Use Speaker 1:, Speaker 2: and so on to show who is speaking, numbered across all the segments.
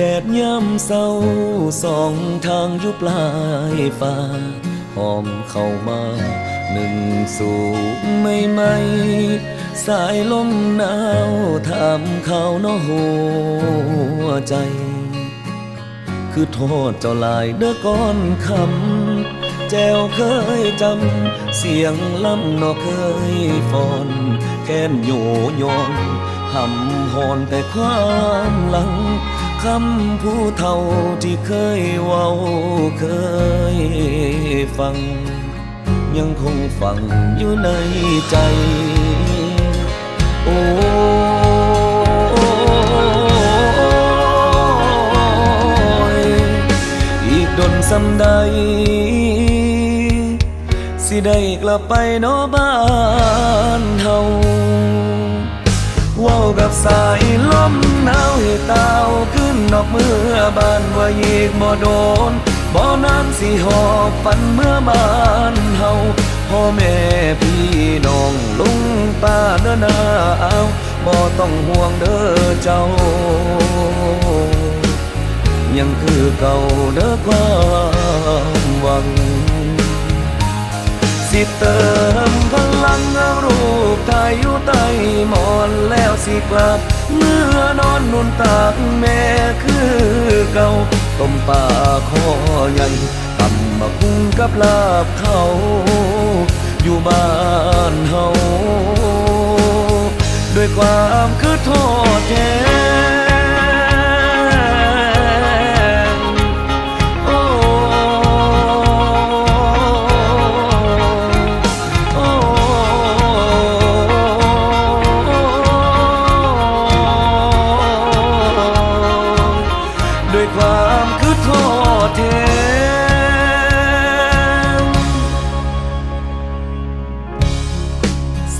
Speaker 1: แดดย่ำเศร้าสองทางอยู่ปลายฟ้าหอมเข้ามาหนึ่งสู่ไม่ไม่สายลมหนาวถามเขาเนาะหัวใจ คือโทษเจ้าลายเด้อก้อนคำแจวเคยจำ เสียงลำนอเคยฟอน แค้นโยโยนหำหอนแต่ความหลัง คำผู้เท่าที่เคยเว้าเคยฟัง ยังคงฝังอยู่ในใจ โอ้ยอีกดนสำใด สิได้กลับไปนอบ้านเฮาเว้ากับสาย นอกเมื่อบ้านว่าอีกบ่โดนบ่นานสิหอบฝันเมื่อบ้านเฮาพ่อแม่พี่น้องลุงป้าเด้อนาเอาบ่ต้องห่วงเด้อเจ้า ยังคือเก่าเด้อความหวัง สิเติ งเอารูปถ่ายอยู่ใต้หมอนแล้วสิกลับ เมื่อนอนนุนตากแม่คือเก่าต้มป่าคอใหญ่ตำมาคุ้งกับลาบเขา อยู่บ้านเฮาด้วยความคือโทษแท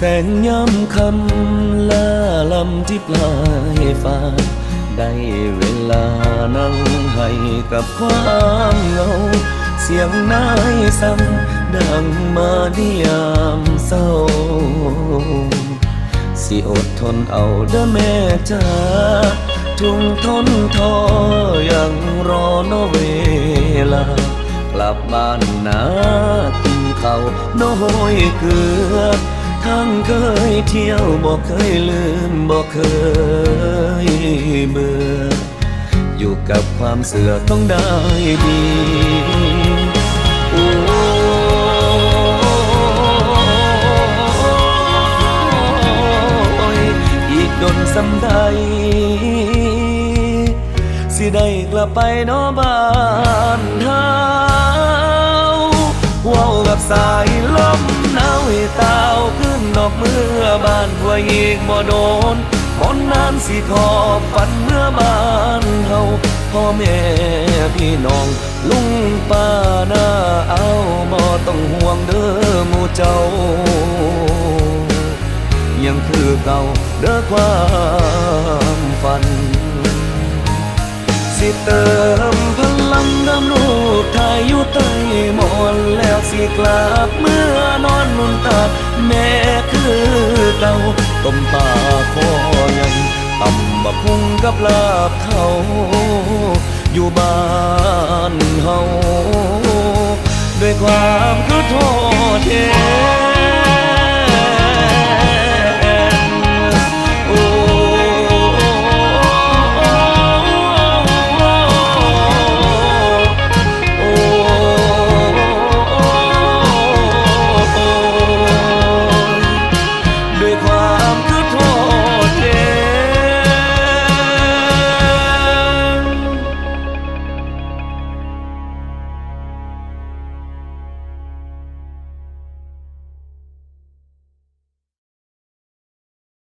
Speaker 1: แสงย้ำคำล่าลำที่ปลายฟ้า ได้เวลานั่งให้กับความเงา เสียงนายซ้ำดังมานิยามเศร้า สิอดทนเอาเด้อแม่จ้าทุ่งทนทอยังรอโนเวลา กลับบ้านนากินข้าวน้อยเกลือ ทั้งเคยเที่ยวบอกเคยลืมบอกเคยเบื่อ อยู่กับความเสือต้องได้ดีโอ้ยอีกดนสำใดสิได้กลับไปนอบ้านเฮาเว้ากับสายลมหนาวให้ อกเมื่อบ้านว่าอีกบ่โดนคนนานสิทอฝันเมื่อบ้านเฮาพ่อแม่พี่น้อง ลุงป้าน้าเอาบ่ต้องห่วงเด้อหมู่เจ้า ยังคือเก่าเด้อความฝัน สิเติมพลังดำรูปถ่ายอยู่ใต้หมอนแล้วสิกลับเมื่อนอนนุนตัดแม่ เก่าต้มปลาคอใหญ่ตำบักพุงกับลาบเขาอยู่บ้านเฮาด้วยความคือโทษ